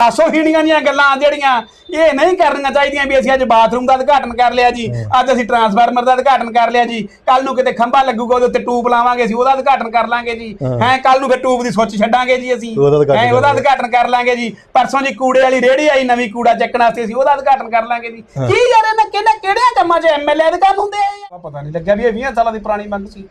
ਆਸੋ ਹੀਣੀਆਂ ਦੀਆਂ ਗੱਲਾਂ ਜਿਹੜੀਆਂ ਇਹ ਨਹੀਂ ਕਰਨੀਆਂ ਚਾਹੀਦੀਆਂ ਵੀ ਅਸੀਂ ਅੱਜ ਬਾਥਰੂਮ ਦਾ ਉਦਘਾਟਨ ਕਰ ਲਿਆ ਜੀ। ਅੱਜ ਅਸੀਂ ਟਰਾਂਸਫਾਰਮਰ ਦਾ ਉਦਘਾਟਨ ਕਰ ਲਿਆ ਜੀ। ਕੱਲ ਨੂੰ ਕਿਤੇ ਖੰਭਾ ਲੱਗੂਗਾ ਉਹਦੇ ਉੱਤੇ ਟੂਬ ਲਾਵਾਂਗੇ ਅਸੀਂ ਉਹਦਾ ਉਦਘਾਟਨ ਕਰ ਲਾਂਗੇ ਜੀ। ਹੈ। ਕੱਲ ਨੂੰ ਫਿਰ ਟੂਬ ਦੀ ਸੁੱਚ ਛੱਡਾਂਗੇ ਜੀ ਅਸੀਂ। ਹੈਂ, ਉਹਦਾ। ਉਦਘਾਟਨ ਕਰ ਲਾਂਗੇ ਜੀ। ਪਰਸੋਂ ਜੀ ਕੂੜੇ ਵਾਲੀ ਰੇੜੀ ਆਈ ਨਵੀਂ ਕੂੜਾ ਚੱਕਣ ਵਾਸਤੇ ਅਸੀਂ ਉਹਦਾ ਉਦਘਾਟਨ ਕਰ ਲਾਂਗੇ ਜੀ। ਕੀ ਯਾਰ ਇਹਨਾਂ ਕਿਹੜੇ ਕਿਹੜਿਆਂ ਕੰਮਾਂ 'ਚ ਐਮਐਲਏ ਦੇ ਕੰਮ ਹੁੰਦੇ ਆ? ਪਤਾ ਨਹੀਂ ਲੱਗਿਆ ਵੀ ਇਹ 20 ਸਾਲਾਂ ਦੀ ਪੁਰਾਣੀ ਮੰਗ ਸੀ।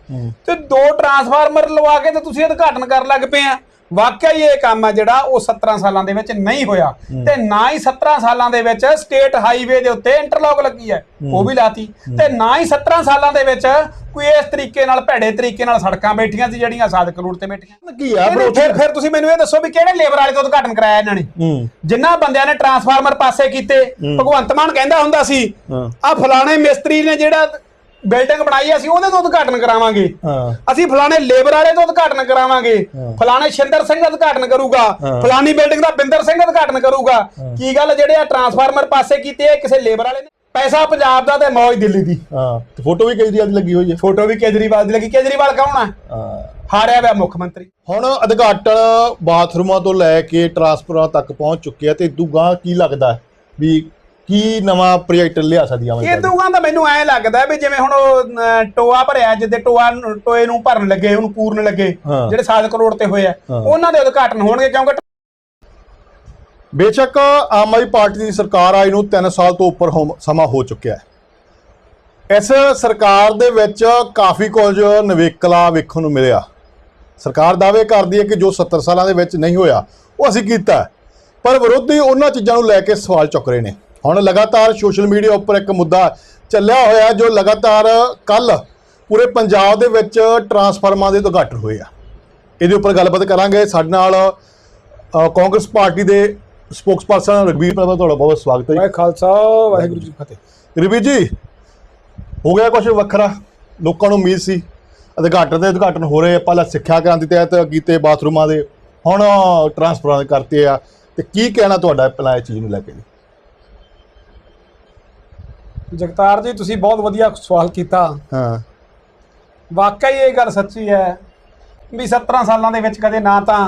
ਤੇ ਦੋ ਟਰਾਂਸਫਾਰਮਰ ਲਵਾ ਕੇ ਤੇ ਤੁਸੀਂ ਉਦਘਾਟਨ ਕਰਨ ਲੱਗ ਪਏ ਆ। ਵਾਕਿਆ ਹੀ ਇਹ ਕੰਮ ਆ ਜਿਹੜਾ ਉਹ 17 ਸਾਲਾਂ ਦੇ ਵਿੱਚ ਨਹੀਂ ਹੋਇਆ। ਤੇ ਨਾ ਹੀ 17 ਸਾਲਾਂ ਦੇ ਵਿੱਚ ਸਟੇਟ ਹਾਈਵੇ ਦੇ ਉੱਤੇ ਇੰਟਰਲੌਕ ਲੱਗੀ ਹੈ। ਉਹ ਵੀ ਲਾਤੀ। ਤੇ ਨਾ ਹੀ 17 ਸਾਲਾਂ ਦੇ ਵਿੱਚ ਕੋਈ ਇਸ ਤਰੀਕੇ ਨਾਲ ਭੈੜੇ ਤਰੀਕੇ ਨਾਲ ਸੜਕਾਂ ਬੈਠੀਆਂ ਸੀ ਜਿਹੜੀਆਂ ਸਾਦਕ ਰੋਡ ਤੇ ਬੈਠੀਆਂ। ਕੀ ਆ ਫਿਰ ਫਿਰ ਤੁਸੀਂ ਮੈਨੂੰ ਇਹ ਦੱਸੋ ਵੀ ਕਿਹੜੇ ਲੇਬਰ ਵਾਲੇ ਤੋਂ ਉਦਘਾਟਨ ਕਰਾਇਆ ਇਹਨਾਂ ਨੇ? ਹੂੰ। ਜਿਨ੍ਹਾਂ ਬੰਦਿਆਂ ਨੇ ਟਰਾਂਸਫਾਰਮਰ ਪਾਸੇ ਕੀਤੇ ਭਗਵੰਤ ਮਾਨ ਕਹਿੰਦਾ ਹੁੰਦਾ ਸੀ। ਆ ਫਲਾਣੇ ਮਿਸਤਰੀ ਨੇ ਜਿਹੜਾ ਬਿਲਡਿੰਗ ਬਣਾਈ ਅਸੀਂ ਉਹਦੇ ਤੋਂ ਉਦਘਾਟਨ ਕਰਾਵਾਂਗੇ। ਹਾਂ। ਅਸੀਂ ਫਲਾਣੇ ਲੇਬਰ ਵਾਲੇ ਤੋਂ ਉਦਘਾਟਨ ਕਰਾਵਾਂਗੇ। ਫਲਾਣੇ ਸ਼ਿੰਦਰ ਸਿੰਘ ਉਦਘਾਟਨ ਕਰੂਗਾ। ਫਲਾਣੀ ਬਿਲਡਿੰਗ ਦਾ ਬਿੰਦਰ ਸਿੰਘ ਉਦਘਾਟਨ ਕਰੂਗਾ। ਕੀ ਗੱਲ ਜਿਹੜੇ ਆ ਟਰਾਂਸਫਾਰਮਰ ਪਾਸੇ ਕੀਤੇ ਆ, ਇਹ ਕਿਸੇ ਲੇਬਰ ਵਾਲੇ ਨੇ? ਪੈਸਾ ਪੰਜਾਬ ਦਾ ਤੇ ਮੌਜ ਦਿੱਲੀ ਦੀ। ਹਾਂ ਤੇ ਫੋਟੋ ਵੀ ਕੇਜਰੀਵਾਲ ਦੀ ਲੱਗੀ ਹੋਈ ਹੈ। ਫੋਟੋ ਵੀ ਕੇਜਰੀਵਾਲ ਦੀ ਲੱਗੀ। ਕੇਜਰੀਵਾਲ ਕੌਣ ਆ? ਹਾਰਿਆ ਹੋਇਆ ਮੁੱਖ ਮੰਤਰੀ। ਹੁਣ ਉਦਘਾਟਨ ਬਾਥਰੂਮਾਂ ਤੋਂ ਲੈ ਕੇ ਟਰਾਂਸਫਰਾਂ ਤੱਕ ਪਹੁੰਚ ਚੁੱਕੇ ਆ ਤੇ ਦੂਗਾ ਕੀ ਲੱਗਦਾ ਵੀ ਕੀ ਨਵਾਂ ਪ੍ਰੋਜੈਕਟ ਲਿਆ ਸਕਦੀਆਂ ਇਹ ਦੂਗਾ ਤਾਂ ਮੈਨੂੰ ਐ ਲੱਗਦਾ ਵੀ ਜਿਵੇਂ ਹੁਣ ਉਹ ਟੋਆ ਭਰਿਆ ਜਿੱਦੇ ਟੋਆ ਟੋਏ ਨੂੰ ਭਰਨ ਲੱਗੇ ਉਹਨੂੰ ਪੂਰਨ ਲੱਗੇ। ਜਿਹੜੇ ਸਾਦਕ ਰੋਡ ਤੇ ਹੋਏ ਆ। ਉਹਨਾਂ ਦੇ ਉਦਘਾਟਨ ਹੋਣਗੇ ਕਿਉਂਕਿ ਬੇਸ਼ੱਕ ਆਮ ਆਦਮੀ ਪਾਰਟੀ ਦੀ ਸਰਕਾਰ ਆਈ ਨੂੰ 3 ਸਾਲ ਤੋਂ ਉੱਪਰ ਸਮਾਂ ਹੋ ਚੁੱਕਿਆ ਹੈ ਇਸ ਸਰਕਾਰ ਦੇ ਵਿੱਚ ਕਾਫੀ ਕੁਝ ਨਵੇਕਲਾ ਵੇਖਣ ਨੂੰ ਮਿਲਿਆ ਸਰਕਾਰ ਦਾਅਵੇ ਕਰਦੀ ਹੈ ਕਿ ਜੋ 70 ਸਾਲਾਂ ਦੇ ਵਿੱਚ ਨਹੀਂ ਹੋਇਆ ਉਹ ਅਸੀਂ ਕੀਤਾ। ਪਰ ਵਿਰੋਧੀ ਉਹਨਾਂ ਚੀਜ਼ਾਂ ਨੂੰ ਲੈ ਕੇ ਸਵਾਲ ਚੁੱਕ ਰਹੇ ਨੇ ਹੁਣ ਲਗਾਤਾਰ ਸੋਸ਼ਲ ਮੀਡੀਆ ਉੱਪਰ ਇੱਕ ਮੁੱਦਾ ਚੱਲਿਆ ਹੋਇਆ ਜੋ ਲਗਾਤਾਰ ਕੱਲ ਪੂਰੇ ਪੰਜਾਬ ਦੇ ਵਿੱਚ ਟਰਾਂਸਫਾਰਮਰਾਂ ਦੇ ਉਦਘਾਟਨ ਹੋਏ ਆ। ਇਹਦੇ ਉੱਪਰ ਗੱਲਬਾਤ ਕਰਾਂਗੇ। ਸਾਡੇ ਨਾਲ ਕਾਂਗਰਸ ਪਾਰਟੀ ਦੇ ਸਪੋਕਸਪਰਸਨ ਰਗਵੀਰ ਪ੍ਰਭਾ ਤੁਹਾਡਾ ਬਹੁਤ ਸਵਾਗਤ ਹੈ ਵਾਹਿ ਖਾਲਸਾ ਵਾਹਿਗੁਰੂ ਜੀ ਫਤਿਹ। ਜੀ ਰਗਵੀਰ ਜੀ ਹੋ ਗਿਆ ਕੁਝ ਵੱਖਰਾ? ਲੋਕਾਂ ਨੂੰ ਉਮੀਦ ਸੀ ਉਦਘਾਟਨ ਦੇ ਉਦਘਾਟਨ ਹੋ ਰਹੇ ਆ। ਪਹਿਲਾਂ ਸਿੱਖਿਆ ਕ੍ਰਾਂਤੀ ਤਹਿਤ ਕੀਤੇ ਬਾਥਰੂਮਾਂ ਦੇ ਹੁਣ ਟਰਾਂਸਫਰਾਂ ਕਰਤੇ ਆ। ਤੇ ਕੀ ਕਹਿਣਾ ਤੁਹਾਡਾ ਪਹਿਲਾਂ ਇਹ ਚੀਜ਼ ਨੂੰ ਲੈ ਕੇ ਜੀ? ਜਗਤਾਰ ਜੀ ਤੁਸੀਂ ਬਹੁਤ ਵਧੀਆ ਸਵਾਲ ਕੀਤਾ। ਹਾਂ। ਵਾਕਈ ਇਹ ਗੱਲ ਸੱਚੀ ਹੈ ਵੀ 17 ਸਾਲਾਂ ਦੇ ਵਿੱਚ ਕਦੇ ਨਾ ਤਾਂ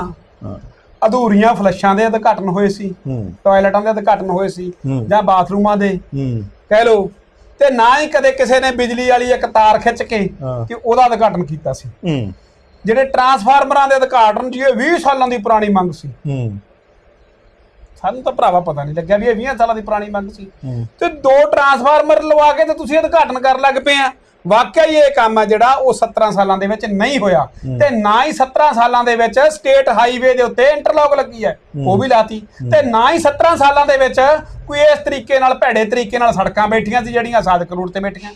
ਅਧੂਰੀਆਂ ਫਲੱਸ਼ਾਂ ਦੇ ਉਦਘਾਟਨ ਹੋਏ ਸੀ ਟਾਇਲਟਾਂ ਦੇ ਉਦਘਾਟਨ ਹੋਏ ਸੀ। ਜਾਂ ਬਾਥਰੂਮਾਂ ਦੇ। ਕਹਿ ਲਓ ਤੇ ਨਾ ਹੀ ਕਦੇ ਕਿਸੇ ਨੇ ਬਿਜਲੀ ਵਾਲੀ ਇੱਕ ਤਾਰ ਖਿੱਚ ਕੇ। ਕਿ ਉਹਦਾ ਉਦਘਾਟਨ ਕੀਤਾ ਸੀ। ਜਿਹੜੇ ਟਰਾਂਸਫਾਰਮਰਾਂ ਦੇ ਉਦਘਾਟਨ ਜੀ ਇਹ 20 ਸਾਲਾਂ ਦੀ ਪੁਰਾਣੀ ਮੰਗ ਸੀ। ਸਾਨੂੰ ਤਾਂ ਭਰਾਵਾ ਪਤਾ ਨਹੀਂ ਲੱਗਿਆ ਵੀ ਇਹ 20 ਸਾਲਾਂ ਦੀ ਪੁਰਾਣੀ ਮੰਗ ਸੀ। ਤੇ ਦੋ ਟਰਾਂਸਫਾਰਮਰ ਲਵਾ ਕੇ ਤੇ ਤੁਸੀਂ ਉਦਘਾਟਨ ਕਰਨ ਲੱਗ ਪਏ ਆ। ਵਾਕਿਆ ਹੀ ਇਹ ਕੰਮ ਆ ਜਿਹੜਾ ਉਹ 17 ਸਾਲਾਂ ਦੇ ਵਿੱਚ ਨਹੀਂ ਹੋਇਆ। ਤੇ ਨਾ ਹੀ 17 ਸਾਲਾਂ ਦੇ ਵਿੱਚ ਸਟੇਟ ਹਾਈਵੇ ਦੇ ਉੱਤੇ ਇੰਟਰਲੌਕ ਲੱਗੀ ਹੈ। ਉਹ ਵੀ ਲਾਤੀ। ਤੇ ਨਾ ਹੀ 17 ਸਾਲਾਂ ਦੇ ਵਿੱਚ ਕੋਈ ਇਸ ਤਰੀਕੇ ਨਾਲ ਭੈੜੇ ਤਰੀਕੇ ਨਾਲ ਸੜਕਾਂ ਬੈਠੀਆਂ ਸੀ ਜਿਹੜੀਆਂ ਸਾਦਕ ਰੋਡ ਤੇ ਬੈਠੀਆਂ।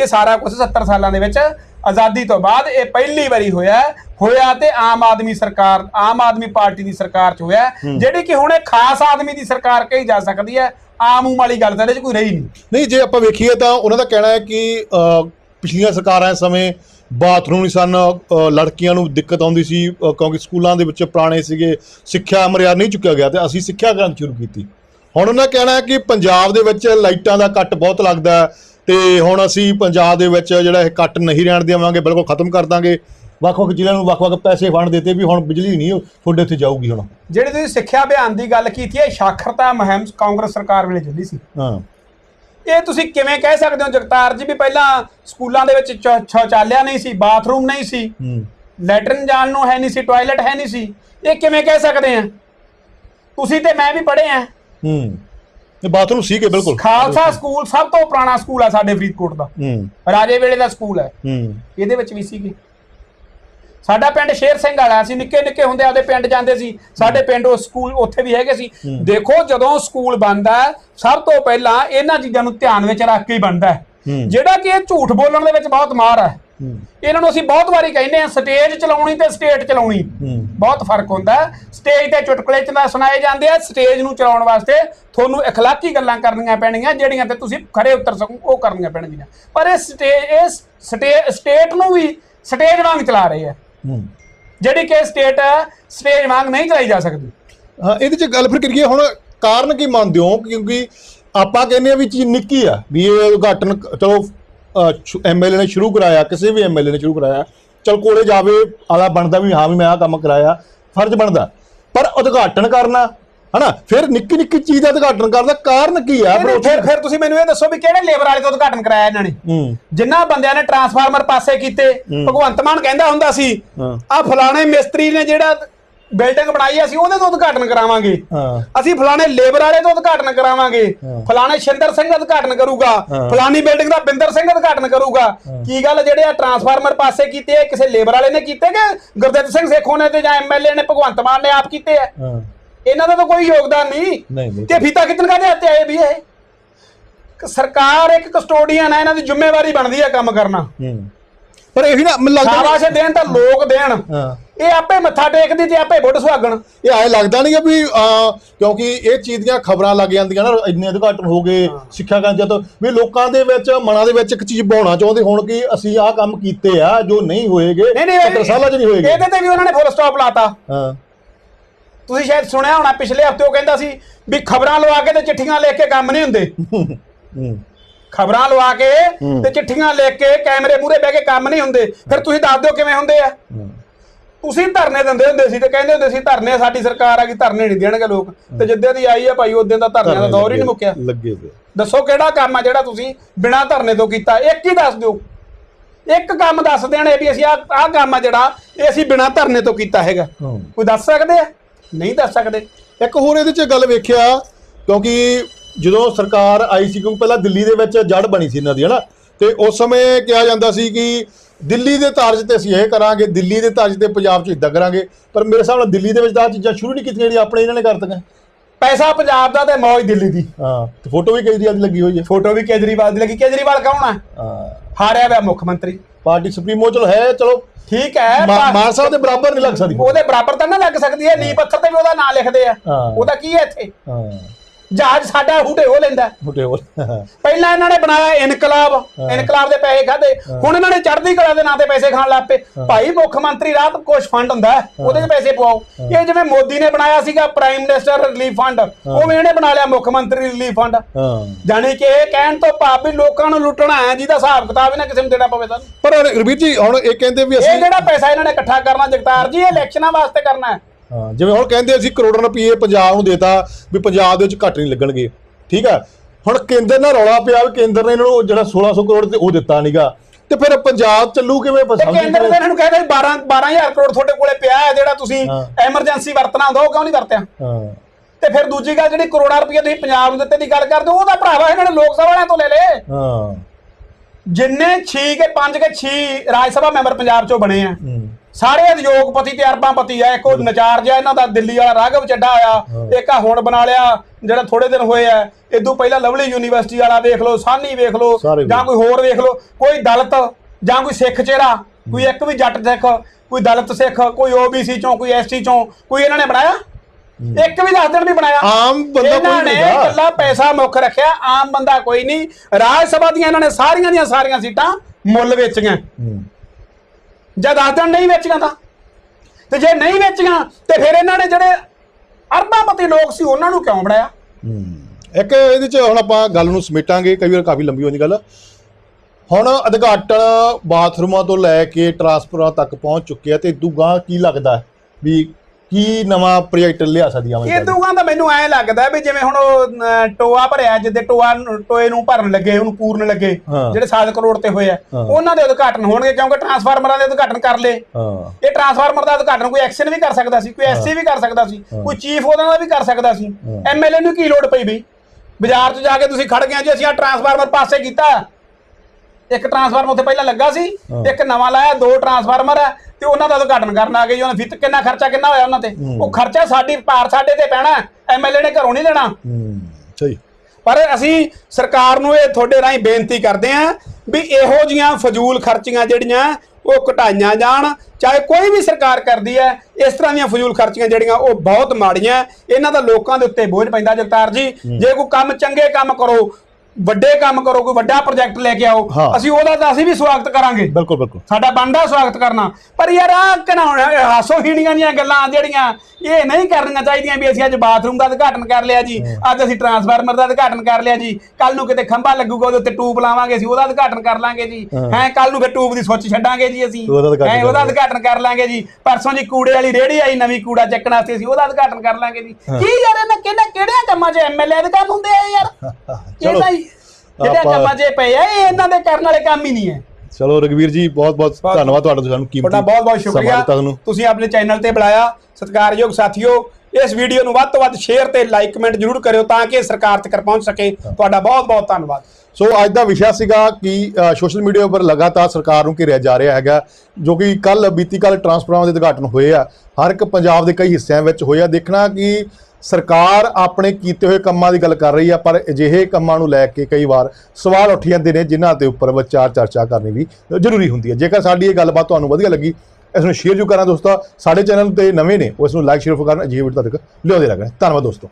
ਇਹ ਸਾਰਾ ਕੁਝ 70 ਸਾਲਾਂ ਦੇ ਵਿੱਚ ਆਜ਼ਾਦੀ ਤੋਂ ਬਾਅਦ ਇਹ ਪਹਿਲੀ ਵਾਰੀ ਹੋਇਆ। ਹੋਇਆ ਤੇ ਆਮ ਆਦਮੀ ਸਰਕਾਰ ਆਮ ਆਦਮੀ ਪਾਰਟੀ ਦੀ ਸਰਕਾਰ ਚ ਹੋਇਆ ਜਿਹੜੀ ਕਿ ਹੁਣ ਇਹ ਖਾਸ ਆਦਮੀ ਦੀ ਸਰਕਾਰ ਕਹੀ ਜਾ ਸਕਦੀ ਹੈ। ਆਮ ਊਮ ਵਾਲੀ ਗੱਲ ਤਾਂ ਇਹਦੇ ਚ ਕੋਈ ਰਹੀ ਨਹੀਂ। ਨਹੀਂ ਜੇ ਆਪਾਂ ਵੇਖੀਏ ਤਾਂ ਉਹਨਾਂ ਦਾ ਕਹਿਣਾ ਹੈ ਕਿ ਪਿਛਲੀਆਂ ਸਰਕਾਰਾਂ ਸਮੇਂ ਬਾਥਰੂਮ ਨਹੀਂ ਸਨ ਲੜਕੀਆਂ ਨੂੰ ਦਿੱਕਤ ਆਉਂਦੀ ਸੀ ਕਿਉਂਕਿ ਸਕੂਲਾਂ ਦੇ ਵਿੱਚ ਪੁਰਾਣੇ ਸੀਗੇ ਸਿੱਖਿਆ ਮਰਿਆਦ ਨਹੀਂ ਚੁੱਕਿਆ ਗਿਆ ਤੇ ਅਸੀਂ ਸਿੱਖਿਆ ਗ੍ਰੰਥ ਸ਼ੁਰੂ ਕੀਤੀ। ਹੁਣ ਉਹਨਾਂ ਕਹਿਣਾ ਹੈ ਕਿ ਪੰਜਾਬ ਦੇ ਵਿੱਚ ਲਾਈਟਾਂ ਦਾ ਕੱਟ ਬਹੁਤ ਲੱਗਦਾ ਹੈ ਤੇ ਹੁਣ ਅਸੀਂ ਪੰਜਾਬ ਦੇ ਵਿੱਚ ਜਿਹੜਾ ਇਹ ਕੱਟ ਨਹੀਂ ਰਹਿਣ ਦੇਵਾਂਗੇ ਬਿਲਕੁਲ ਖਤਮ ਕਰ ਦਾਂਗੇ। ਵੱਖ-ਵੱਖ ਜ਼ਿਲ੍ਹਿਆਂ ਨੂੰ ਵੱਖ-ਵੱਖ ਪੈਸੇ ਫੰਡ ਦਿੱਤੇ ਵੀ ਹੁਣ ਬਿਜਲੀ ਨਹੀਂ ਤੁਹਾਡੇ ਉੱਥੇ ਜਾਊਗੀ ਹੁਣ। ਜਿਹੜੀ ਤੁਸੀਂ ਸਿੱਖਿਆ ਅਭਿਆਨ ਦੀ ਗੱਲ ਕੀਤੀ ਹੈ ਸਾਖਰਤਾ ਮੁਹਿੰਮ ਕਾਂਗਰਸ ਸਰਕਾਰ ਵੇਲੇ ਚੱਲੀ ਸੀ। ਹਾਂ। ਇਹ ਤੁਸੀਂ ਕਿਵੇਂ ਕਹਿ ਸਕਦੇ ਹੋ ਜਗਤਾਰ ਜੀ ਵੀ ਪਹਿਲਾਂ ਸਕੂਲਾਂ ਦੇ ਵਿੱਚ ਸ਼ੌਚਾਲਿਆ ਨਹੀਂ ਸੀ ਬਾਥਰੂਮ ਨਹੀਂ ਸੀ। ਹੂੰ। ਲੈਟਰਨ ਜਾਣ ਨੂੰ ਹੈ ਨਹੀਂ ਸੀ ਟਾਇਲਟ ਹੈ ਨਹੀਂ ਸੀ। ਇਹ ਕਿਵੇਂ ਕਹਿ ਸਕਦੇ ਆ? ਤੁਸੀਂ ਤੇ ਮੈਂ ਵੀ ਪੜ੍ਹੇ ਆ। ਹੂੰ। ਇਹ ਬਾਥਰੂਮ ਸੀਗੇ ਬਿਲਕੁਲ। ਖਾਲਸਾ ਸਕੂਲ ਸਭ ਤੋਂ ਪੁਰਾਣਾ ਸਕੂਲ ਆ ਸਾਡੇ ਫਰੀਦਕੋਟ ਦਾ। ਹੂੰ। ਰਾਜੇ ਵੇਲੇ ਦਾ ਸਕੂਲ ਹੈ। ਹੂੰ। ਇਹਦੇ ਵਿੱਚ ਵੀ ਸੀਗੇ। ਸਾਡਾ ਪਿੰਡ ਸ਼ੇਰ ਸਿੰਘ ਵਾਲਾ ਸੀ ਨਿੱਕੇ ਨਿੱਕੇ ਹੁੰਦੇ ਆਪਦੇ ਪਿੰਡ ਜਾਂਦੇ ਸੀ। ਸਾਡੇ ਪਿੰਡ ਉਹ ਸਕੂਲ ਉੱਥੇ ਵੀ ਹੈਗੇ ਸੀ। ਦੇਖੋ ਜਦੋਂ ਸਕੂਲ ਬਣਦਾ ਸਭ ਤੋਂ ਪਹਿਲਾਂ ਇਹਨਾਂ ਚੀਜ਼ਾਂ ਨੂੰ ਧਿਆਨ ਵਿੱਚ ਰੱਖ ਕੇ ਹੀ ਬਣਦਾ। ਜਿਹੜਾ ਕਿ ਇਹ ਝੂਠ ਬੋਲਣ ਦੇ ਵਿੱਚ ਬਹੁਤ ਮਾਰ ਹੂੰ। ਇਹਨਾਂ ਨੂੰ ਅਸੀਂ ਬਹੁਤ ਵਾਰੀ ਕਹਿੰਦੇ ਆ ਸਟੇਜ ਚਲਾਉਣੀ ਤੇ ਸਟੇਟ ਚਲਾਉਣੀ ਹੂੰ। ਬਹੁਤ ਫਰਕ ਹੁੰਦਾ ਹੈ ਸਟੇਜ ਤੇ ਚੁਟਕਲੇ ਚਲਾ ਸੁਣਾਏ ਜਾਂਦੇ ਆ ਸਟੇਜ ਨੂੰ ਚਲਾਉਣ ਵਾਸਤੇ ਤੁਹਾਨੂੰ اخلاقی ਗੱਲਾਂ ਕਰਨੀਆਂ ਪੈਣਗੀਆਂ ਜਿਹੜੀਆਂ ਤੇ ਤੁਸੀਂ ਖਰੇ ਉਤਰ ਸਕੋ ਉਹ ਕਰਨੀਆਂ ਪੈਣਗੀਆਂ ਪਰ ਇਹ ਸਟੇਜ ਇਹ ਸਟੇ- ਸਟੇਟ ਨੂੰ ਵੀ ਸਟੇਜ ਵਾਂਗ ਚਲਾ ਰਹੇ ਆ ਹੂੰ ਜਿਹੜੀ ਕਿ ਸਟੇਟ ਸਟੇਜ ਵਾਂਗ ਨਹੀਂ ਚਲਾਈ ਜਾ ਸਕਦੀ ਹਾਂ ਇਹਦੇ ਚ ਗੱਲ ਫਿਰ ਕਰੀਏ ਹੁਣ ਕਾਰਨ ਕੀ ਮੰਨਦੇ ਹੋ ਕਿਉਂਕਿ ਆਪਾਂ ਕਹਿੰਦੇ ਆ ਵੀ ਚੀਜ਼ ਨਿੱਕੀ ਆ ਵੀ ਇਹ ਉਦਘਾਟਨ ਕ- ਚਲੋ ਐਮਐਲਏ ਨੇ ਸ਼ੁਰੂ ਕਰਾਇਆ ਕਿਸੇ ਵੀ ਐਮਐਲਏ ਨੇ ਸ਼ੁਰੂ ਕਰਾਇਆ ਚਲ ਕੋਲੇ ਜਾਵੇ ਆਲਾ ਬਣਦਾ ਵੀ ਹਾਂ ਵੀ ਮੈਂ ਆ ਕੰਮ ਕਰਾਇਆ ਫਰਜ਼ ਬਣਦਾ। ਪਰ ਉਦਘਾਟਨ ਕਰਨਾ ਹਨਾ? ਫਿਰ ਨਿੱਕੀ ਨਿੱਕੀ ਚੀਜ਼ ਦਾ ਉਦਘਾਟਨ ਕਰਦਾ ਕਾਰਨ ਕੀ ਆ? ਫਿਰ ਫਿਰ ਤੁਸੀਂ ਮੈਨੂੰ ਇਹ ਦੱਸੋ ਵੀ ਕਿਹੜੇ ਲੇਬਰ ਵਾਲੇ ਤੋਂ ਉਦਘਾਟਨ ਕਰਾਇਆ ਇਹਨਾਂ ਨੇ? ਹੂੰ। ਜਿਨ੍ਹਾਂ ਬੰਦਿਆਂ ਨੇ ਟਰਾਂਸਫਾਰਮਰ ਪਾਸੇ ਕੀਤੇ ਭਗਵੰਤ ਮਾਨ ਕਹਿੰਦਾ ਹੁੰਦਾ ਸੀ। ਆ ਫਲਾਣੇ ਮਿਸਤਰੀ ਨੇ ਜਿਹੜਾ ਬਿਲਡਿੰਗ ਬਣਾਈ ਅਸੀਂ ਉਹਦੇ ਤੋਂ ਉਦਘਾਟਨ ਕਰਾਵਾਂਗੇ। ਹਾਂ। ਅਸੀਂ ਫਲਾਣੇ ਲੇਬਰ ਵਾਲੇ ਤੋਂ ਉਦਘਾਟਨ ਕਰਾਵਾਂਗੇ। ਫਲਾਣੇ ਸ਼ਿੰਦਰ ਸਿੰਘ ਉਦਘਾਟਨ ਕਰੂਗਾ। ਫਲਾਣੀ ਬਿਲਡਿੰਗ ਦਾ ਬਿੰਦਰ ਸਿੰਘ ਉਦਘਾਟਨ ਕਰੂਗਾ। ਕੀ ਗੱਲ ਜਿਹੜੇ ਆ ਟਰਾਂਸਫਾਰਮਰ ਪਾਸੇ ਕੀਤੇ ਆ ਕਿਸੇ ਲੇਬਰ ਵਾਲੇ ਨੇ ਕੀਤੇ ਕਿ ਗੁਰਦਿੱਤ ਸਿੰਘ ਸੇਖੋਂ ਨੇ ਤੇ ਜਾਂ ਐਮਐਲਏ ਨੇ ਭਗਵੰਤ ਮਾਨ ਨੇ ਆਪ ਕੀਤੇ ਆ? ਹਾਂ। ਇਹਨਾਂ ਦਾ ਤਾਂ ਕੋਈ ਯੋਗਦਾਨ ਨਹੀਂ। ਤੇ ਫੀਤਾ ਕਿਤਨ ਕਾਦੇ ਹੱਥੇ ਆਏ ਵੀ ਇਹ? ਕ- ਸਰਕਾਰ ਇੱਕ ਕਸਟੋਡੀਅਨ ਹੈ ਇਹਨਾਂ ਦੀ ਜ਼ਿੰਮੇਵਾਰੀ ਬਣਦੀ ਹੈ ਕੰਮ ਕਰਨਾ। ਹੂੰ। ਪਰ ਇਹ ਵੀ ਨਾ ਮੈਨੂੰ ਲੱਗਦਾ ਸ਼ਾਬਾਸ਼ ਦੇਣ ਤਾਂ ਲੋਕ ਦੇਣ। ਹਾਂ। ਇਹ ਆਪੇ ਮੱਥਾ ਟੇਕਦੀ ਤੇ ਆਪੇ ਬੁੱਢ ਸੁਹਾਗਣ। ਇਹ ਐ ਲੱਗਦਾ ਨਹੀਂ ਵੀ ਅਹ, ਕਿਉਂਕਿ ਇਹ ਚੀਜ਼ ਦੀਆਂ ਖਬਰਾਂ ਲੱਗ ਜਾਂਦੀਆਂ ਨਾ ਇੰਨੇ ਉਦਘਾਟਨ ਹੋ ਗਏ ਸਿੱਖਿਆ ਕਾਂਜਾ ਤੋਂ। ਵੀ ਲੋਕਾਂ ਦੇ ਵਿੱਚ ਮਨਾਂ ਦੇ ਵਿੱਚ ਇੱਕ ਚੀਜ਼ ਬਣਾਉਣਾ ਚਾਹੁੰਦੇ ਹੁਣ ਕਿ ਅਸੀਂ ਆਹ ਕੰਮ ਕੀਤੇ ਆ ਜੋ ਨਹੀਂ ਹੋਏਗੇ ਨਹੀਂ ਨਹੀਂ 70 ਸਾਲਾਂ 'ਚ ਨਹੀਂ ਹੋਏਗੇ। ਇਹਦੇ ਤੇ ਵੀ ਉਹਨਾਂ ਨੇ ਫੁੱਲ ਸਟਾਪ ਲਾਤਾ। ਹਾਂ। ਤੁਸੀਂ ਸ਼ਾਇਦ ਸੁਣਿਆ ਹੋਣਾ ਪਿਛਲੇ ਹਫ਼ਤੇ ਉਹ ਕਹਿੰਦਾ ਸੀ ਵੀ ਖਬਰਾਂ ਲਵਾ ਕੇ ਤੇ ਚਿੱਠੀਆਂ ਲਿਖ ਕੇ ਕੰਮ ਨਹੀਂ ਹੁੰਦੇ। ਹੂੰ। ਖਬਰਾਂ ਲਵਾ ਕੇ ਤੇ ਚਿੱਠੀਆਂ ਲਿਖ ਕੇ ਕੈਮਰੇ ਮੂਹਰੇ ਬਹਿ ਕੇ ਕੰਮ ਨਹੀਂ ਹੁੰਦੇ। ਫਿਰ ਤੁਸੀਂ ਦੱਸ ਦਿਓ ਕਿਵੇਂ ਹੁੰਦੇ ਆ। ਹੂੰ। ਤੁਸੀਂ ਧਰਨੇ ਦਿੰਦੇ ਹੁੰਦੇ ਸੀ ਤੇ ਕਹਿੰਦੇ ਹੁੰਦੇ ਸੀ ਧਰਨੇ ਸਾਡੀ ਸਰਕਾਰ ਆ ਗਈ ਧਰਨੇ ਨਹੀਂ ਦੇਣਗੇ ਲੋਕ। ਤੇ ਜਿੱਦਾਂ ਦੀ ਆਈ ਆ ਭਾਈ ਉਦੋਂ ਦਾ ਧਰਨੇ ਦਾ ਦੌਰ ਹੀ ਨਹੀਂ ਮੁੱਕਿਆ। ਲੱਗੇ ਪਏ ਦੱਸੋ ਕਿਹੜਾ ਕੰਮ ਆ ਜਿਹੜਾ ਤੁਸੀਂ ਬਿਨਾਂ ਧਰਨੇ ਤੋਂ ਕੀਤਾ? ਇੱਕ ਹੀ ਦੱਸ ਦਿਓ। ਇੱਕ ਕੰਮ ਦੱਸ ਦੇਣੇ ਵੀ ਅਸੀਂ ਆ ਆਹ ਕੰਮ ਆ ਜਿਹੜਾ ਇਹ ਅਸੀਂ ਬਿਨਾਂ ਧਰਨੇ ਤੋਂ ਕੀਤਾ ਹੈਗਾ। ਕੋਈ ਦੱਸ ਸਕਦੇ ਆ? ਨਹੀਂ ਦੱਸ ਸਕਦੇ। ਇੱਕ ਹੋਰ ਇਹਦੇ 'ਚ ਗੱਲ ਵੇਖਿਆ ਕਿਉਂਕਿ ਜਦੋਂ ਸਰਕਾਰ ਆਈ ਸੀ ਕਿਉਂਕਿ ਪਹਿਲਾਂ ਦਿੱਲੀ ਦੇ ਵਿੱਚ ਜੜ ਬਣੀ ਸੀ ਇਹਨਾਂ ਦੀ ਹਨਾ? ਤੇ ਉਸ ਸਮੇਂ ਕਿਹਾ ਜਾਂਦਾ ਸੀ ਕਿ ਦਿੱਲੀ ਦੇ ਤਰਜ਼ ਤੇ ਅਸੀਂ ਇਹ ਕਰਾਂਗੇ ਦਿੱਲੀ ਦੇ ਤਰਜ਼ ਤੇ ਪੰਜਾਬ 'ਚ ਇਦਾਂ ਕਰਾਂਗੇ ਪਰ ਮੇਰੇ ਹਿਸਾਬ ਨਾਲ ਦਿੱਲੀ ਦੇ ਵਿੱਚ ਤਾਂ ਚੀਜ਼ਾਂ ਸ਼ੁਰੂ ਨਹੀਂ ਕੀਤੀਆਂ ਜਿਹੜੀਆਂ ਆਪਣੇ ਇਹਨਾਂ ਨੇ ਕਰਤੀਆਂ। ਪੈਸਾ ਪੰਜਾਬ ਦਾ ਤੇ ਮੌਜ ਦਿੱਲੀ ਦੀ। ਹਾਂ ਤੇ ਫੋਟੋ ਵੀ ਕੇਜਰੀਵਾਲ ਦੀ ਲੱਗੀ ਹੋਈ ਹੈ। ਫੋਟੋ ਵੀ ਕੇਜਰੀਵਾਲ ਦੀ ਲੱਗੀ। ਕੇਜਰੀਵਾਲ ਕੌਣ ਆ? ਹਾਂ। ਹਾਰਿਆ ਹੋਇਆ ਮੁੱਖ ਮੰਤਰੀ। ਪਾਰਟੀ ਸੁਪਰੀਮੋ ਚਲੋ ਹੈ ਚਲੋ। ਠੀਕ ਹੈ ਮਾਨ ਸਾਹਿਬ ਦੇ ਬਰਾਬਰ ਨਹੀਂ ਲੱਗ ਸਕਦੀ। ਉਹਦੇ ਬਰਾਬਰ ਤਾਂ ਨਾ ਲੱਗ ਸਕਦੀ ਹੈ ਨੀ ਪੱਥਰ ਤੇ ਵੀ ਉਹਦਾ ਨਾਂ ਲਿਖਦੇ ਆ। ਉਹਦਾ ਕੀ ਹੈ ਇੱਥੇ? ਹਾਂ। ਜਹਾਜ਼ ਸਾਡਾ ਹੂਟੇ ਹੋ ਲੈਂਦਾ। ਹੋਰ ਪਹਿਲਾਂ ਇਹਨਾਂ ਨੇ ਬਣਾਇਆ ਇਨਕਲਾਬ ਇਨਕਲਾਬ ਦੇ ਪੈਸੇ ਖਾਦੇ ਹੁਣ ਇਹਨਾਂ ਨੇ ਚੜ੍ਹਦੀ ਕਲਾ ਦੇ ਨਾਂ ਤੇ ਪੈਸੇ ਖਾਣ ਲੱਗ ਪਏ। ਭਾਈ ਮੁੱਖ ਮੰਤਰੀ ਰਾਤ ਕੁਛ ਫੰਡ ਹੁੰਦਾ ਹੈ, ਉਹਦੇ 'ਚ ਪੈਸੇ ਪਵਾਓ। ਇਹ ਜਿਵੇਂ ਮੋਦੀ ਨੇ ਬਣਾਇਆ ਸੀਗਾ ਪ੍ਰਾਈਮ ਮਿਨਿਸਟਰ ਰਿਲੀਫ ਫੰਡ ਉਵੇਂ ਇਹਨੇ ਬਣਾ ਲਿਆ ਮੁੱਖ ਮੰਤਰੀ ਰਿਲੀਫ ਫੰਡ ਹਾਂ। ਜਾਣੀ ਕਿ ਇਹ ਕਹਿਣ ਤੋਂ ਭਾਵ ਵੀ ਲੋਕਾਂ ਨੂੰ ਲੁੱਟਣਾ ਹੈ ਜਿਹਦਾ ਹਿਸਾਬ ਕਿਤਾਬ ਹੀ ਨਾ ਕਿਸੇ ਨੂੰ ਦੇਣਾ ਪਵੇ ਸਾਨੂੰ ਪਰ ਰਵੀਰ ਜੀ ਹੁਣ ਇਹ ਕਹਿੰਦੇ ਵੀ ਇਹ ਅਸੀਂ ਜਿਹੜਾ ਪੈਸਾ ਇਹਨਾਂ ਨੇ ਇਕੱਠਾ ਕਰਨਾ ਜਗਤਾਰ ਜੀ ਇਹ ਇਲੈਕਸ਼ਨਾਂ ਵਾਸਤੇ ਕਰਨਾ ਹੈ। ਹਾਂ ਜਿਵੇਂ ਹੁਣ ਕਹਿੰਦੇ ਅਸੀਂ ਕਰੋੜਾਂ ਰੁਪਏ ਪੰਜਾਬ ਨੂੰ ਦੇਤਾ ਵੀ ਪੰਜਾਬ ਦੇ ਵਿੱਚ ਘੱਟ ਨਹੀਂ ਲੱਗਣਗੇ ਠੀਕ ਹੈ ਹੁਣ ਕੇਂਦਰ ਨਾਲ ਰੌਲਾ ਪਿਆ ਵੀ ਕੇਂਦਰ ਨੇ ਇਹਨਾਂ ਨੂੰ ਜਿਹੜਾ 1600 ਕਰੋੜ ਤੇ ਉਹ ਦਿੱਤਾ ਨਹੀਂਗਾ ਤੇ ਫਿਰ ਪੰਜਾਬ ਚੱਲੂ ਕਿਵੇਂ? ਤੇ ਸਮਝ ਕੇਂਦਰ ਦੇ ਇਹਨਾਂ ਨੂੰ ਕਹਿੰਦੇ 12 12000 ਕਰੋੜ ਤੁਹਾਡੇ ਕੋਲੇ ਪਿਆ ਹੈ ਜਿਹੜਾ ਤੁਸੀਂ। ਐਮਰਜੈਂਸੀ ਵਰਤਣਾ ਹੁੰਦਾ ਉਹ ਕਿਉਂ ਨਹੀਂ ਵਰਤਿਆ? ਹਾਂ। ਤੇ ਫਿਰ ਦੂਜੀ ਗੱਲ ਜਿਹੜੀ ਕਰੋੜਾਂ ਰੁਪਏ ਤੁਸੀਂ ਪੰਜਾਬ ਨੂੰ ਦਿੱਤੇ ਦੀ ਗੱਲ ਕਰਦੇ ਹੋ ਉਹਦਾ ਭਰਾਵਾ ਇਹਨਾਂ ਨੇ ਲੋਕ ਸਭਾ ਵਾਲਿਆਂ ਤੋਂ ਲੈ ਲਏ। ਹਾਂ। ਜਿੰਨੇ 6 ਕੇ 5 ਕੇ 6 ਰਾਜ ਸਭਾ ਮੈਂਬਰ ਪੰਜਾਬ ਚੋਂ ਬਣੇ ਆ। ਹੂੰ। ਸਾਰੇ ਉਦਯੋਗਪਤੀ ਤੇ ਅਰਬਾਂਪਤੀ ਆ। ਇੱਕ ਨਚਾਰ ਜਿਹਾ ਇਹਨਾਂ ਦਾ ਦਿੱਲੀ ਵਾਲਾ ਰਾਘਵ ਚੱਡਾ ਆ ਇੱਕ ਆ ਹੁਣ ਬਣਾ ਲਿਆ ਜਿਹੜਾ ਥੋੜੇ ਦਿਨ ਹੋਏ ਆ। ਇਦੋਂ ਪਹਿਲਾਂ ਲਵਲੀ ਯੂਨੀਵਰਸਿਟੀ ਵਾਲਾ ਵੇਖ ਲਓ ਸਾਨੀ ਵੇਖ ਲਓ ਜਾਂ ਕੋਈ ਹੋਰ ਵੇਖ ਲਓ ਕੋਈ ਦਲਿਤ ਜਾਂ ਕੋਈ ਸਿੱਖ ਚਿਹਰਾ ਕੋਈ ਇੱਕ ਵੀ ਜੱਟ ਸਿੱਖ ਕੋਈ ਦਲਿਤ ਸਿੱਖ ਕੋਈ ਓਬੀਸੀ ਚੋਂ ਕੋਈ ਐਸਟੀ ਚੋਂ ਕੋਈ ਇਹਨਾਂ ਨੇ ਬਣਾਇਆ? ਇੱਕ ਵੀ ਦੱਸ ਦੇਣ ਵੀ ਬਣਾਇਆ। ਆਮ ਬੰਦਾ ਇਹਨਾਂ ਕੋਈ ਨੇ ਨਹੀਂ ਹੈਗਾ। ਇਕੱਲਾ ਪੈਸਾ ਮੁੱਖ ਰੱਖਿਆ ਆਮ ਬੰਦਾ ਕੋਈ ਨਹੀਂ। ਰਾਜ ਸਭਾ ਦੀਆਂ ਇਹਨਾਂ ਨੇ ਸਾਰੀਆਂ ਦੀਆਂ ਸਾਰੀਆਂ ਸੀਟਾਂ ਮੁੱਲ ਵੇਚੀਆਂ। ਜਾਂ ਦਸ ਦਿਨ ਨਹੀਂ ਵੇਚੀਆਂ ਤਾਂ। ਤੇ ਜੇ ਨਹੀਂ ਵੇਚੀਆਂ, ਤੇ ਫਿਰ ਇਹਨਾਂ ਨੇ ਜਿਹੜੇ ਅਰਬਾਪਤੀ ਲੋਕ ਸੀ, ਉਹਨਾਂ ਨੂੰ ਕਿਉਂ ਬਣਾਇਆ? ਇੱਕ ਇਹਦੇ ਚ ਹੁਣ ਆਪਾਂ ਗੱਲ ਨੂੰ ਸਮੇਟਾਂਗੇ, ਕਈ ਵਾਰ ਕਾਫੀ ਲੰਬੀ ਹੋ ਜਾਂਦੀ ਗੱਲ। ਹੁਣ ਉਦਘਾਟਨ ਬਾਥਰੂਮਾਂ ਤੋਂ ਲੈ ਕੇ ਟਰਾਂਸਫਰਾਂ ਤੱਕ ਪਹੁੰਚ ਚੁੱਕੇ ਆ ਤੇ ਦੂਗਾ ਕੀ ਲੱਗਦਾ ਵੀ ਕੀ ਨਵਾਂ ਪ੍ਰੋਜੈਕਟ ਲਿਆ ਸਕਦੀ ਆਵਾਂ ਇਹ ਦੂਆਂ ਤਾਂ ਮੈਨੂੰ ਐ ਲੱਗਦਾ ਵੀ ਜਿਵੇਂ ਹੁਣ ਉਹ ਟੋਆ ਭਰਿਆ ਜਿੱਦੇ ਟੋਆ ਟੋਏ ਨੂੰ ਭਰਨ ਲੱਗੇ ਉਹਨੂੰ ਪੂਰਨ ਲੱਗੇ। ਜਿਹੜੇ 7 ਕਰੋੜ ਤੇ ਹੋਏ ਆ। ਉਹਨਾਂ ਦੇ ਉਦਘਾਟਨ ਹੋਣਗੇ ਕਿਉਂਕਿ ਟਰਾਂਸਫਾਰਮਰਾਂ ਦੇ ਉਦਘਾਟਨ ਕਰ ਹਾਂ। ਇਹ ਟਰਾਂਸਫਾਰਮਰ ਦਾ ਉਦਘਾਟਨ ਕੋਈ ਐਕਸ਼ਨ ਵੀ ਕਰ ਸਕਦਾ ਸੀ ਕੋਈ ਐਸਸੀ ਵੀ ਕਰ ਸਕਦਾ ਸੀ ਕੋਈ ਚੀਫ ਉਹਨਾਂ ਦਾ ਵੀ ਕਰ ਸਕਦਾ ਸੀ। ਐਮਐਲਏ ਨੂੰ ਕੀ ਲੋੜ ਪਈ ਬਈ? ਬਾਜ਼ਾਰ 'ਚ ਜਾ ਕੇ ਤੁਸੀਂ ਖੜ ਗਏ ਜੀ ਅਸੀਂ ਆ ਟਰਾਂਸਫਾਰਮਰ ਪਾਸੇ ਕੀਤਾ। ਇੱਕ ਟਰਾਂਸਫਾਰਮਰ ਉੱਥੇ ਪਹਿਲਾਂ ਲੱਗਾ ਸੀ। ਇੱਕ ਨਵਾਂ ਲਾਇਆ ਦੋ ਟਰਾਂਸਫਾਰਮਰ ਹੈ ਤੇ ਉਹਨਾਂ ਦਾ ਉਦਘਾਟਨ ਕਰਨ ਆ ਗਏ ਜੀ। ਉਹਨਾਂ ਫਿੱਤ ਕਿੰਨਾ ਖਰਚਾ ਕਿੰਨਾ ਹੋਇਆ ਉਹਨਾਂ ਤੇ। ਉਹ ਖਰਚਾ ਸਾਡੀ ਭਾਰ ਸਾਡੇ ਤੇ ਪੈਣਾ ਐਮਐਲਏ ਨੇ ਘਰੋਂ ਨਹੀਂ ਹੂੰ ਸਹੀ। ਪਰ ਅਸੀਂ ਸਰਕਾਰ ਨੂੰ ਇਹ ਤੁਹਾਡੇ ਰਾਹੀਂ ਬੇਨਤੀ ਕਰਦੇ ਹਾਂ ਵੀ ਇਹੋ ਜੀਆਂ ਫਜ਼ੂਲ ਖਰਚੀਆਂ ਜਿਹੜੀਆਂ ਉਹ ਘਟਾਈਆਂ ਜਾਣ। ਚਾਹੇ ਕੋਈ ਵੀ ਸਰਕਾਰ ਕਰਦੀ ਹੈ ਇਸ ਤਰ੍ਹਾਂ ਦੀਆਂ ਫਜ਼ੂਲ ਖਰਚੀਆਂ ਜਿਹੜੀਆਂ ਉਹ ਬਹੁਤ ਮਾੜੀਆਂ। ਇਹਨਾਂ ਦਾ ਲੋਕਾਂ ਦੇ ਉੱਤੇ ਬੋਝ ਪੈਂਦਾ ਜਗਤਾਰ ਜੀ। ਜੇ ਕੋਈ ਕੰਮ ਚੰਗੇ ਕੰਮ ਕਰੋ ਵੱਡੇ ਕੰਮ ਕਰੋ ਕੋਈ ਵੱਡਾ ਪ੍ਰੋਜੈਕਟ ਲੈ ਕੇ ਆਓ ਹਾਂ। ਅਸੀਂ ਉਹਦਾ ਤਾਂ ਅਸੀਂ ਵੀ ਸਵਾਗਤ ਕਰਾਂਗੇ। ਬਿਲਕੁਲ ਬਿਲਕੁਲ। ਸਾਡਾ ਬਣਦਾ ਸਵਾਗਤ ਕਰਨਾ। ਪਰ ਯਾਰ ਆ ਕਨਾਉਣਾ ਹਾਸੋ ਹੀਣੀਆਂ ਦੀਆਂ ਗੱਲਾਂ ਜਿਹੜੀਆਂ ਇਹ ਨਹੀਂ ਕਰਨੀਆਂ ਚਾਹੀਦੀਆਂ ਵੀ ਅਸੀਂ ਅੱਜ ਬਾਥਰੂਮ ਦਾ ਉਦਘਾਟਨ ਕਰ ਲਿਆ ਜੀ ਅੱਜ ਅਸੀਂ ਟਰਾਂਸਫਾਰਮਰ ਦਾ ਉਦਘਾਟਨ ਕਰ ਲਿਆ ਜੀ ਕੱਲ ਨੂੰ ਕਿਤੇ ਖੰਭਾ ਲੱਗੂਗਾ ਉਹਦੇ ਉੱਤੇ ਟੂਬ ਲਾਵਾਂਗੇ ਅਸੀਂ ਉਹਦਾ ਉਦਘਾਟਨ ਕਰ ਲਾਂਗੇ ਜੀ। ਹੈ। ਕੱਲ ਨੂੰ ਫਿਰ ਟੂਬ ਦੀ ਸੁੱਚ ਛੱਡਾਂਗੇ ਜੀ ਅਸੀਂ। ਉਹਦਾ ਉਦਘਾਟਨ ਹੈਂ, ਉਹਦਾ। ਉਦਘਾਟਨ ਕਰ ਲਾਂਗੇ ਜੀ। ਪਰਸੋਂ ਜੀ ਕੂੜੇ ਵਾਲੀ ਰੇੜੀ ਆਈ ਨਵੀਂ ਕੂੜਾ ਚੱਕਣ ਵਾਸਤੇ ਅਸੀਂ ਉਹਦਾ ਉਦਘਾਟਨ ਕਰ ਲਾਂਗੇ ਜੀ। ਕੀ ਯਾਰ ਇਹਨਾਂ ਕਿਹਨਾਂ ਕਿਹੜਿਆਂ ਕੰਮਾਂ 'ਚ ਐਮਐਲਏ ਦੇ ਕੰਮ ਹੁੰਦੇ ਆ ਯਾਰ? ਇਹ ਚਲੋ ਤਾਂ ਹੀ- ਜਿਹੜੇ ਆਪਾਂ- ਕੰਮਾਂ 'ਚ ਪਏ ਆ ਇਹ ਇਹਨਾਂ ਦੇ ਕਰਨ ਵਾਲੇ ਕੰਮ ਹੀ ਨਹੀਂ ਹੈ। ਚਲੋ ਰਗਵੀਰ ਜੀ ਬਹੁਤ ਬਹੁਤ ਧੰਨਵਾਦ ਤੁਹਾਡਾ ਸਾਨੂੰ ਕੀਮਤੀ ਤੁਹਾਡਾ ਬਹੁਤ ਬਹੁਤ ਸਮਾਂ ਸ਼ੁਕਰੀਆ। ਤੁਹਾਨੂੰ। ਤੁਸੀਂ ਆਪਣੇ ਚੈਨਲ ਤੇ ਬੁਲਾਇਆ। ਸਤਿਕਾਰਯੋਗ ਸਾਥੀਓ ਇਸ ਵੀਡੀਓ ਨੂੰ ਵੱਧ ਤੋਂ ਵੱਧ ਸ਼ੇਅਰ ਤੇ ਲਾਈਕ ਕਮੈਂਟ ਜ਼ਰੂਰ ਕਰਿਓ ਤਾਂ ਕਿ ਸਰਕਾਰ ਤੱਕ ਪਹੁੰਚ ਸਕੇ। ਤੁਹਾਡਾ ਬਹੁਤ ਬਹੁਤ ਧੰਨਵਾਦ। ਸੋ ਅੱਜ ਦਾ ਵਿਸ਼ਾ ਸੀਗਾ ਕਿ ਸੋਸ਼ਲ ਮੀਡੀਆ ਉੱਪਰ ਲਗਾਤਾਰ ਸਰਕਾਰ ਨੂੰ ਘੇਰਿਆ ਜਾ ਰਿਹਾ ਹੈਗਾ ਜੋ ਕਿ ਕੱਲ ਬੀਤੀ ਕੱਲ ਟਰਾਂਸਫਾਰਮਰ ਦੇ ਉਦਘਾਟਨ ਹੋਏ ਆ। ਹਰ ਇੱਕ ਪੰਜਾਬ ਦੇ ਕਈ ਹਿੱਸਿਆਂ ਵਿੱਚ ਹੋਇਆ ਦੇਖਣਾ ਕਿ ਸਰਕਾਰ ਆਪਣੇ ਕੀਤੇ ਹੋਏ ਕੰਮਾਂ ਦੀ ਗੱਲ ਕਰ ਰਹੀ ਆ ਪਰ ਅਜਿਹੇ ਕੰਮਾਂ ਨੂੰ ਲੈ ਕੇ ਕਈ ਵਾਰ ਸਵਾਲ ਉੱਠ ਜਾਂਦੇ ਨੇ ਜਿਨ੍ਹਾਂ ਦੇ ਉੱਪਰ ਵਿਚਾਰ ਚਰਚਾ ਕਰਨੀ ਵੀ ਜ਼ਰੂਰੀ ਹੁੰਦੀ ਹੈ ਜੇਕਰ ਸਾਡੀ ਇਹ ਗੱਲਬਾਤ ਤੁਹਾਨੂੰ ਵਧੀਆ ਲੱਗੀ ਇਸ ਨੂੰ ਸ਼ੇਅਰ ਜੋ ਕਰਾਂ ਦੋਸਤੋ। ਸਾਡੇ ਚੈਨਲ ਤੇ ਨਵੇਂ ਨੇ ਉਸ ਨੂੰ ਲਾਈਕ ਸ਼ੇਅਰ ਕਰਨਾ ਅਜੀਬ ਤੱਕ ਲਿਆਉਂਦੇ ਰਹਿਣਾ ਧੰਨਵਾਦ ਦੋਸਤੋ।